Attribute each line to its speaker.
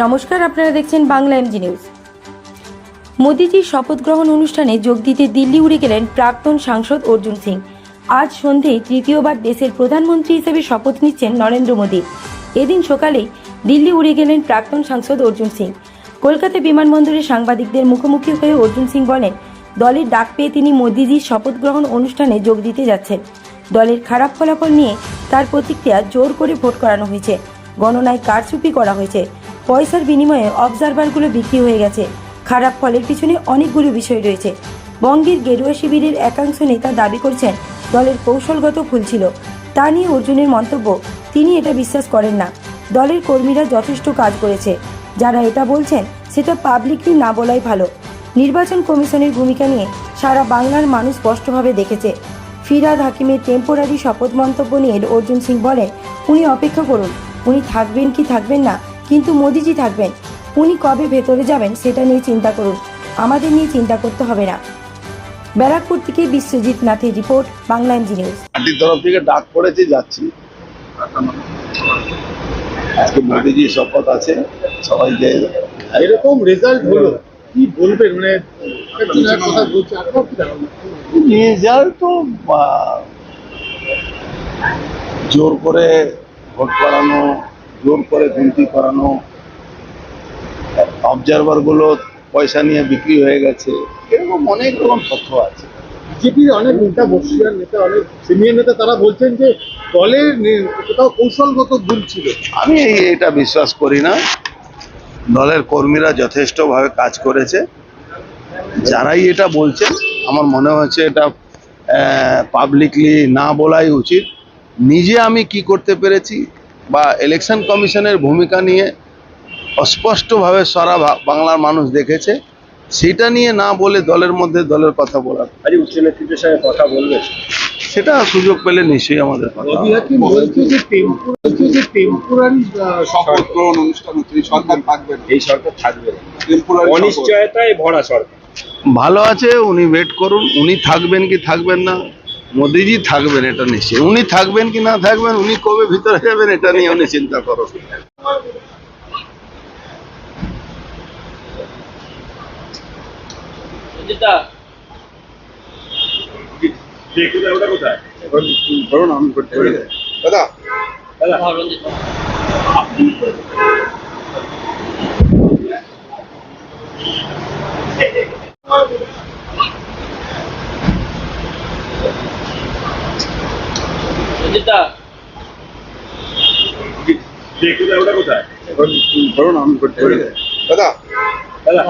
Speaker 1: নমস্কার, আপনারা দেখছেন বাংলা এমজি নিউজ মোদিজির শপথ গ্রহণ অনুষ্ঠানে যোগ দিতে দিল্লি উড়ে গেলেন প্রাক্তন সাংসদ অর্জুন সিং। আজ সন্ধেয় তৃতীয়বার দেশের প্রধানমন্ত্রী হিসেবে শপথ নিচ্ছেন নরেন্দ্র মোদী। এদিন সকালে দিল্লি উড়ে গেলেন প্রাক্তন সাংসদ অর্জুন সিং। কলকাতা বিমানবন্দরে সাংবাদিকদের মুখোমুখি হয়ে অর্জুন সিং বলেন, দলের ডাক পেয়ে তিনি মোদিজির শপথ গ্রহণ অনুষ্ঠানে যোগ দিতে যাচ্ছেন। দলের খারাপ ফলাফল নিয়ে তার প্রতিক্রিয়া জোর করে ভোট করানো হয়েছে। গণনায় কারচুপি করা হয়েছে। পয়সার বিনিময়ে অবজারভারগুলো বিক্রি হয়ে গেছে। খারাপ ফলের পিছনে অনেকগুলো বিষয় রয়েছে। বঙ্গের গেরুয়া শিবিরের একাংশ নেতা দাবি করছেন, দলের কৌশলগত ভুল ছিল। তা নিয়ে অর্জুনের মন্তব্য, তিনি এটা বিশ্বাস করেন না। দলের কর্মীরা যথেষ্ট কাজ করেছে। যারা এটা বলছেন সেটা পাবলিকলি না বলাই ভালো। নির্বাচন কমিশনের ভূমিকা নিয়ে সারা বাংলার মানুষ স্পষ্টভাবে দেখেছে। ফিরাদ হাকিমের টেম্পোরারি শপথ মন্তব্য নিয়ে অর্জুন সিং বলেন, উনি অপেক্ষা করুন। উনি থাকবেন কি থাকবেন না কিন্তু মোদিজি থাকবেন। উনি কবে ভেতরে যাবেন সেটা নিয়ে চিন্তা করুন। আমাদের নিয়ে চিন্তা করতে হবে না। ব্যারাকপুর থেকে Biswajit নাথের report Bangla M G news.
Speaker 2: পার্টির তরফ থেকে ডাক পড়েছে যাচ্ছি। আজকে মোদিজির শপথ আছে সবাইকে
Speaker 3: এরকম রেজাল্ট হলো কি বলবেন? মানে একটা চুনার কথা বলছে আপনার কি ধারণা?
Speaker 2: রেজাল্ট তো জোর করে ভোট করানো জোর করে গুনতি করানো অবজারভারগুলো পয়সা নিয়ে বিক্রি হয়ে গেছে এরকম অনেক রকম তথ্য আছে।
Speaker 3: বিজেপির অনেক নেতা বর্ষিয়ার নেতা অনেক সিনিয়র নেতা তারা বলছেন যে দলের কোথাও কৌশলগত ভুল ছিল।
Speaker 2: আমি এটা বিশ্বাস করি না। দলের কর্মীরা যথেষ্টভাবে কাজ করেছে। যারাই এটা বলছে আমার মনে হচ্ছে এটা পাবলিকলি না বলাই উচিত। নিজে আমি কি করতে পেরেছি বা ইলেকশন কমিশনের ভূমিকা নিয়ে অস্পষ্টভাবে সারা বাংলার মানুষ দেখেছে সেটা নিয়ে না বলে দলের মধ্যে দলের কথা বলার।
Speaker 3: আজ উচ্চ নেতৃত্বের সঙ্গে কথা বলবেন
Speaker 2: সেটা সুযোগ পেলে নিশ্চয়ই আমাদের ভালো আছে উনি ওয়েট করুন উনি থাকবেন কি থাকবেন না মোদিজি থাকবেন এটা নিশ্চয়ই উনি থাকবেন কি না থাকবেন উনি কবে ভিতরে যাবেন এটা নিয়ে উনি চিন্তা করুন
Speaker 4: ওটা কোথায়
Speaker 5: আমি করতে
Speaker 4: ওটা কোথায়
Speaker 5: ধরুন আমি দাদা দাদা।